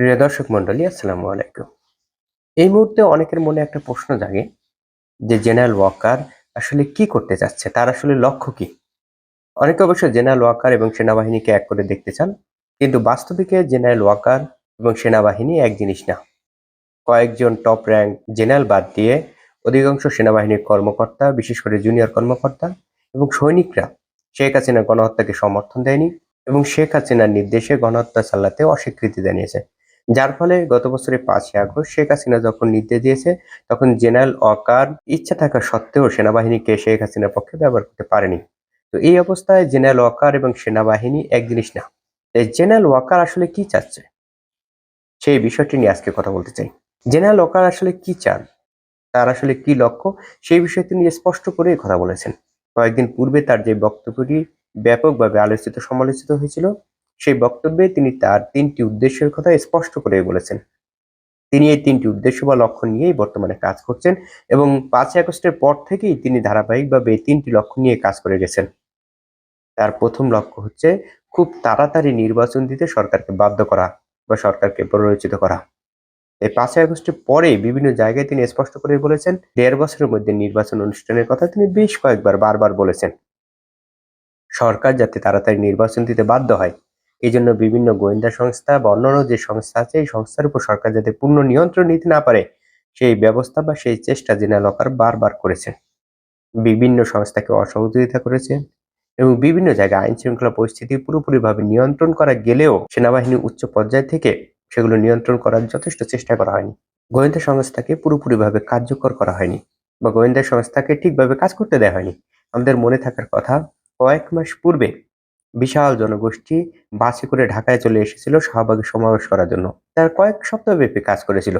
প্রিয় দর্শক মন্ডলী আসসালামু আলাইকুম। এই মুহূর্তে অনেকের মনে একটা প্রশ্ন জাগে যে জেনারেল ওয়াকার আসলে কি করতে চাচ্ছে, তার আসলে লক্ষ্য কি? অনেকে অবশ্য জেনারেল ওয়াকার এবং সেনাবাহিনীকে এক করে দেখতে চান, কিন্তু বাস্তবিকে জেনারেল ওয়াকার এবং সেনাবাহিনী এক জিনিস না। কয়েকজন টপ র্যাঙ্ক জেনারেল বাদ দিয়ে অধিকাংশ সেনাবাহিনীর কর্মকর্তা, বিশেষ করে জুনিয়র কর্মকর্তা এবং সৈনিকরা শেখ হাসিনা গণহত্যাকে সমর্থন দেয়নি এবং শেখ হাসিনার নির্দেশে গণহত্যা চালাতে অস্বীকৃতি জানিয়েছে। যার ফলে গত বছরের পাঁচই আগস্ট শেখ হাসিনা যখন নির্দেশ দিয়েছে, তখন জেনারেল ওয়াকার ইচ্ছা থাকা সত্ত্বেও সেনাবাহিনীকে শেখ হাসিনার পক্ষে ব্যবহার করতে পারেনি। তো এই অবস্থায় জেনারেল ওয়াকার এবং সেনাবাহিনী এক জিনিস না। জেনারেল ওয়াকার আসলে কি চাচ্ছে? সেই বিষয়টি নিয়ে আজকে কথা বলতে চাই। জেনারেল ওয়াকার আসলে কি চান? তার আসলে কি লক্ষ্য? সেই বিষয়ে তিনি স্পষ্ট করে কথা বলেছেন। কয়েকদিন পূর্বে তার যে বক্তব্যটি ব্যাপকভাবে আলোচিত, সমালোচিত হয়েছিল সেই বক্তব্যে তিনি তার তিনটি উদ্দেশ্যের কথা স্পষ্ট করে বলেছেন। তিনি এই তিনটি উদ্দেশ্য বা লক্ষ্য নিয়েই বর্তমানে কাজ করছেন এবং পাঁচই আগস্টের পর থেকেই তিনি ধারাবাহিকভাবে এই তিনটি লক্ষ্য নিয়ে কাজ করে গেছেন। তার প্রথম লক্ষ্য হচ্ছে খুব তাড়াতাড়ি নির্বাচন দিতে সরকারকে বাধ্য করা বা সরকারকে প্ররোচিত করা। এই পাঁচই আগস্টের পরে বিভিন্ন জায়গায় তিনি স্পষ্ট করে বলেছেন, দেড় বছরের মধ্যে নির্বাচন অনুষ্ঠানের কথা তিনি বেশ কয়েকবার, বারবার বলেছেন। সরকার যাতে তাড়াতাড়ি নির্বাচন দিতে বাধ্য হয় এই জন্য বিভিন্ন গোয়েন্দা সংস্থা বা অন্যান্য যে সংস্থা আছে, এই সংস্থার উপর সরকার যাতে পূর্ণ নিয়ন্ত্রণ নিতে না পারে, সেই ব্যবস্থা বা সেই চেষ্টা জেনারেল ওয়াকার বারবার করেছেন। বিভিন্ন সংস্থাকে অসহযোগিতা করেছেন এবং বিভিন্ন জায়গায় আইন শৃঙ্খলা পরিস্থিতি পুরোপুরিভাবে নিয়ন্ত্রণ করা গেলেও সেনাবাহিনী উচ্চ পর্যায় থেকে সেগুলো নিয়ন্ত্রণ করার যথেষ্ট চেষ্টা করা হয়নি। গোয়েন্দা সংস্থাকে পুরোপুরিভাবে কার্যকর করা হয়নি বা গোয়েন্দা সংস্থাকে ঠিকভাবে কাজ করতে দেওয়া হয়নি। আমাদের মনে থাকার কথা, কয়েক মাস পূর্বে বিশাল জনগোষ্ঠী বাসে করে ঢাকায় চলে এসেছিল শাহবাগে সমাবেশ করার জন্য। তার কয়েক সপ্তাহব্যাপী কাজ করেছিল।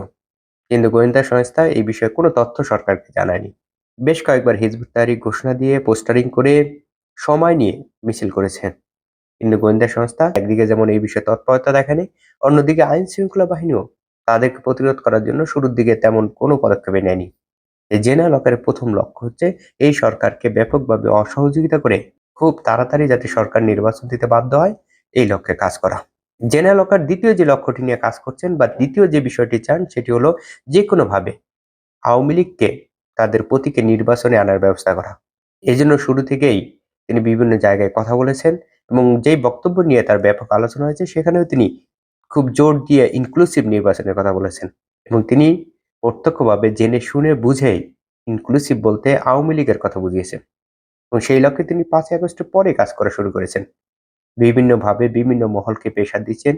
কিন্তু গোয়েন্দা সংস্থা এই বিষয়ে কোনো তথ্য সরকারকে জানায়নি। বেশ কয়েকবার হিজবুত তারিখ ঘোষণা দিয়ে পোস্টারিং করে সময় নিয়ে মিছিল করেছে। কিন্তু গোয়েন্দা সংস্থা একদিকে যেমন এই বিষয়ে তৎপরতা দেখায়নি, অন্যদিকে আইন শৃঙ্খলা বাহিনীও তাদেরকে প্রতিরোধ করার জন্য শুরুর দিকে তেমন কোনো পদক্ষেপে নেয়নি। জেনারেল ওয়াকারের প্রথম লক্ষ্য হচ্ছে এই সরকারকে ব্যাপকভাবে অসহযোগিতা করে খুব তাড়াতাড়ি যাতে সরকার নির্বাচন দিতে বাধ্য হয়, এই লক্ষ্যে কাজ করা। জেনারেল ওয়াকার দ্বিতীয় যে লক্ষ্যটি নিয়ে কাজ করছেন বা দ্বিতীয় যে বিষয়টি চান, সেটি হলো যে কোনোভাবে আওয়ামী লীগকে তাদের প্রতীকে নির্বাচনে আনার ব্যবস্থা করা। এজন্য শুরু থেকেই তিনি বিভিন্ন জায়গায় কথা বলেছেন এবং যেই বক্তব্য নিয়ে তার ব্যাপক আলোচনা হয়েছে, সেখানেও তিনি খুব জোর দিয়ে ইনক্লুসিভ নির্বাচনের কথা বলেছেন এবং তিনি প্রত্যক্ষভাবে জেনে শুনে বুঝেই ইনক্লুসিভ বলতে আওয়ামী লীগের কথা বুঝিয়েছেন। এবং সেই লক্ষ্যে তিনি পাঁচই আগস্টের পরে কাজ করা শুরু করেছেন। বিভিন্নভাবে বিভিন্ন মহলকে পেশা দিচ্ছেন,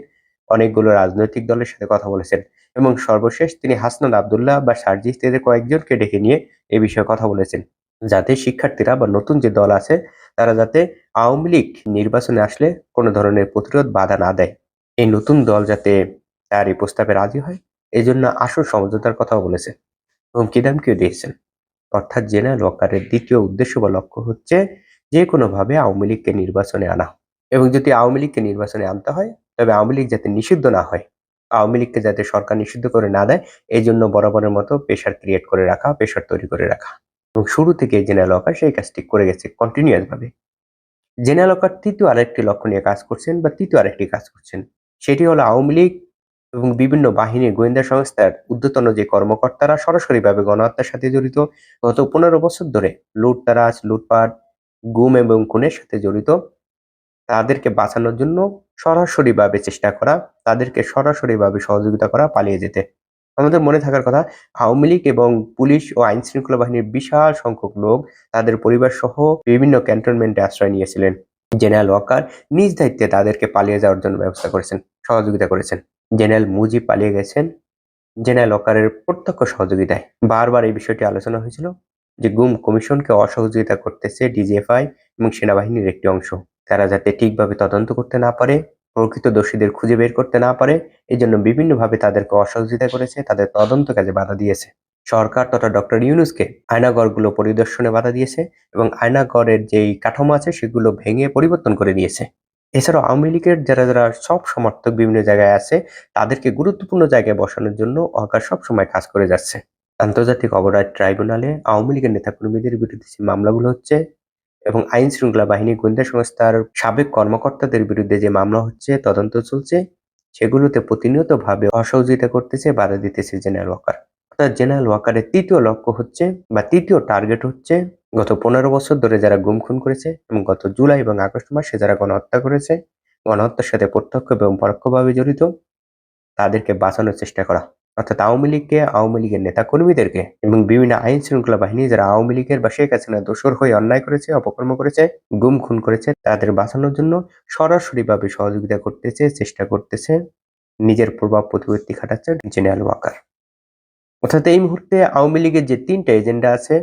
অনেকগুলো রাজনৈতিক দলের সাথে কথা বলেছেন এবং সর্বশেষ তিনি হাসনাদ আবদুল্লাহ বা সার্জিস এদের কয়েকজনকে ডেকে নিয়ে এ বিষয়ে কথা বলেছেন। যাতে শিক্ষার্থীরা বা নতুন যে দল আছে, তারা যাতে আওয়ামী লীগ নির্বাচনে আসলে কোনো ধরনের প্রতিরোধ বাধা না দেয়। এই নতুন দল যাতে তার এই প্রস্তাবে রাজি হয় এই জন্য আসল সমঝোতার কথাও বলেছে এবং কিদামকেও দিয়েছেন। অর্থাৎ জেনারেল ওয়াকারের দ্বিতীয় উদ্দেশ্য বা লক্ষ্য হচ্ছে যে কোনোভাবে আওয়ামী লীগকে নির্বাচনে আনা। এবং যদি আওয়ামী লীগকে নির্বাচনে আনতে হয়, তবে আওয়ামী লীগ যাতে নিষিদ্ধ না হয়, আওয়ামী লীগকে যাতে সরকার নিষিদ্ধ করে না দেয়, এই জন্য বরাবরের মতো প্রেশার ক্রিয়েট করে রাখা প্রেশার তৈরি করে রাখা। এবং শুরু থেকে জেনারেল ওয়াকার সেই কাজটি করে গেছে কন্টিনিউয়াস ভাবে। জেনারেল ওয়াকার তৃতীয় আরেকটি লক্ষ্য নিয়ে কাজ করছেন বা তৃতীয় আরেকটি কাজ করছেন, সেটি হলো আওয়ামী লীগ এবং বিভিন্ন বাহিনী গোয়েন্দা সংস্থার ঊর্ধ্বতন যে কর্মকর্তারা সরাসরিভাবে গণহত্যার সাথে জড়িত, গত পনেরো বছর ধরে লুটতারাজ, লুটপাট, গুম এবং খুনের সাথে জড়িত, তাদেরকে বাঁচানোর জন্য সরাসরিভাবে চেষ্টা করা, তাদেরকে সরাসরিভাবে সহযোগিতা করা, পালিয়ে যেতে। আমাদের মনে থাকার কথা, আওয়ামী লীগ এবং পুলিশ ও আইন শৃঙ্খলা বাহিনীর বিশাল সংখ্যক লোক তাদের পরিবার সহ বিভিন্ন ক্যান্টনমেন্টে আশ্রয় নিয়েছিলেন। জেনারেল ওয়াকার নিজ দায়িত্বে তাদেরকে পালিয়ে যাওয়ার জন্য ব্যবস্থা করেছেন, সহযোগিতা করেছেন। জেনারেল মুজিব পালিয়ে গেছেন জেনারেল ওয়াকারের প্রত্যক্ষ সহযোগিতায়। বারবার এই বিষয়টি আলোচনা হয়েছিল যে গুম কমিশনকে অসহযোগিতা করতেছে ডিজিএফআই এবং সেনাবাহিনীর একটি অংশ। তারা যাতে ঠিকভাবে তদন্ত করতে না পারে, প্রকৃত দোষীদের খুঁজে বের করতে না পারে এই জন্য বিভিন্নভাবে তাদেরকে অসহযোগিতা করেছে, তাদের তদন্ত কাজে বাধা দিয়েছে। সরকার তথা ডক্টর ইউনুসকে আয়নাগরগুলো পরিদর্শনে বাধা দিয়েছে এবং আয়নাগড়ের যেই কাঠামো আছে সেগুলো ভেঙে পরিবর্তন করে দিয়েছে। এছাড়াও আওয়ামী লীগের যারা যারা সব সমর্থক বিভিন্ন জায়গায় আছে, তাদেরকে গুরুত্বপূর্ণ জায়গায় বসানোর জন্য সব সময় কাজ করে যাচ্ছে। আন্তর্জাতিক অপরাধ ট্রাইব্যুনালে আওয়ামী লীগের নেতাকর্মীদের বিরুদ্ধে যে মামলাগুলো হচ্ছে এবং আইন শৃঙ্খলা বাহিনী গোয়েন্দা সংস্থার সাবেক কর্মকর্তাদের বিরুদ্ধে যে মামলা হচ্ছে, তদন্ত চলছে, সেগুলোতে প্রতিনিয়তভাবে অসহযোগিতা করতেছে, বাধা দিতেছে জেনারেল ওয়াকার। অর্থাৎ জেনারেল ওয়াকারের তৃতীয় লক্ষ্য হচ্ছে বা তৃতীয় টার্গেট হচ্ছে গত পনেরো বছর ধরে যারা গুম খুন করেছে এবং গত জুলাই এবং আগস্ট মাসে যারা গণহত্যা করেছে, গণহত্যার সাথে প্রত্যক্ষ এবং পরোক্ষভাবে জড়িত, তাদেরকে বাঁচানোর চেষ্টা করা। অর্থাৎ আওয়ামী লীগকে, আওয়ামী লীগের নেতা কর্মীদেরকে এবং বিভিন্ন আইন শৃঙ্খলা বাহিনী যারা আওয়ামী লীগের বা শেখ হাসিনা দোষর হয়ে অন্যায় করেছে, অপকর্ম করেছে, গুম খুন করেছে, তাদের বাঁচানোর জন্য সরাসরিভাবে সহযোগিতা করতেছে, চেষ্টা করতেছে নিজের প্রভাব প্রতিপত্তি খাটাচ্ছে জেনারেল ওয়াকার। অর্থাৎ এই মুহূর্তে আওয়ামী লীগের যে তিনটা এজেন্ডা আছে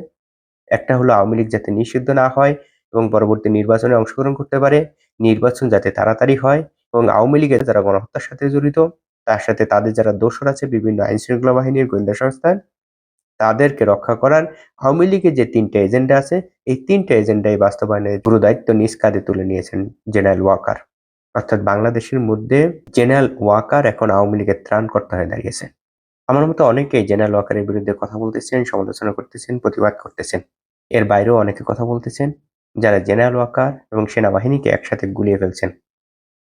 একটা হলো আওয়ামী লীগ যাতে নিষিদ্ধ না হয় এবং পরবর্তী নির্বাচনে অংশগ্রহণ করতে পারে, নির্বাচন যাতে তাড়াতাড়ি হয় এবং আওয়ামী লীগের যারা গণহত্যার সাথে জড়িত, তার সাথে তাদের যারা দোষর আছে বিভিন্ন আইন শৃঙ্খলা বাহিনীর গোয়েন্দা সংস্থান তাদেরকে রক্ষা করার আওয়ামী লীগের যে তিনটা এজেন্ডা আছে, এই তিনটা এজেন্ডাই বাস্তবায়নের পুরো দায়িত্ব নিজ কাঁধে তুলে নিয়েছেন জেনারেল ওয়াকার। অর্থাৎ বাংলাদেশের মধ্যে জেনারেল ওয়াকার এখন আওয়ামী লীগের ত্রাণকর্তা হয়ে দাঁড়িয়েছে আমার মতো অনেকেই জেনারেল ওয়াকারের বিরুদ্ধে কথা বলতেছেন, সমালোচনা করতেছেন, প্রতিবাদ করতেছেন। এর বাইরেও অনেকে কথা বলতেছেন, যারা জেনারেল ওয়াকার এবং সেনাবাহিনীকে একসাথে গুলিয়ে ফেলছেন।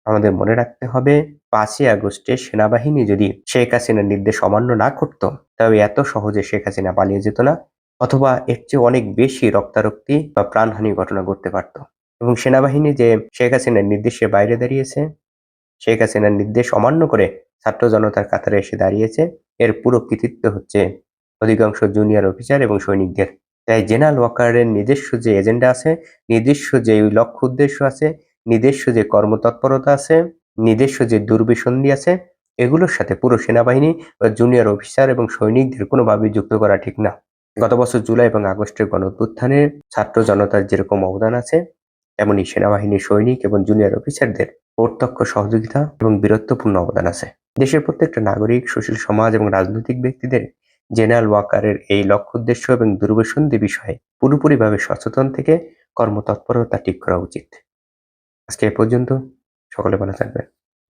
আমাদের মনে রাখতে হবে, পাঁচই আগস্টে সেনাবাহিনী যদি শেখ হাসিনার নির্দেশ অমান্য না করত তবে এত সহজে শেখ হাসিনা পালিয়ে যেত না, অথবা এর চেয়ে অনেক বেশি রক্তারক্তি বা প্রাণহানি ঘটনা ঘটতে পারত। এবং সেনাবাহিনী যে শেখ হাসিনার নির্দেশের বাইরে দাঁড়িয়েছে, শেখ হাসিনার নির্দেশ অমান্য করে ছাত্র জনতার কাতারে এসে দাঁড়িয়েছে, এর পুরো কৃতিত্ব হচ্ছে অধিকাংশ জুনিয়র অফিসার এবং সৈনিকদের। তাই জেনারেল ওয়াকারের নিজস্ব যে এজেন্ডা আছে, নিজস্ব যে লক্ষ্য উদ্দেশ্য আছে, নিজস্ব যে কর্মতৎপরতা আছে, নিজস্ব যে দুর্বিসন্ধি আছে, এগুলোর সাথে পুরো সেনাবাহিনী বা জুনিয়র অফিসার এবং সৈনিকদের কোনোভাবেই যুক্ত করা ঠিক না। গত বছর জুলাই এবং আগস্টের গণ অভ্যুত্থানে ছাত্র জনতার যেরকম অবদান আছে তেমনি সেনাবাহিনীর সৈনিক এবং জুনিয়র অফিসারদের প্রত্যক্ষ সহযোগিতা এবং বীরত্বপূর্ণ অবদান আছে। দেশের প্রত্যেকটা নাগরিক, সুশীল সমাজ এবং রাজনৈতিক ব্যক্তিদের জেনারেল ওয়াকারের এই লক্ষ্য উদ্দেশ্য এবং দুর্বসন্ধি বিষয়ে পুরোপুরিভাবে সচেতন থেকে কর্মতৎপরতা ঠিক করা উচিত। আজকে এ পর্যন্ত। সকলে ভালো থাকবেন।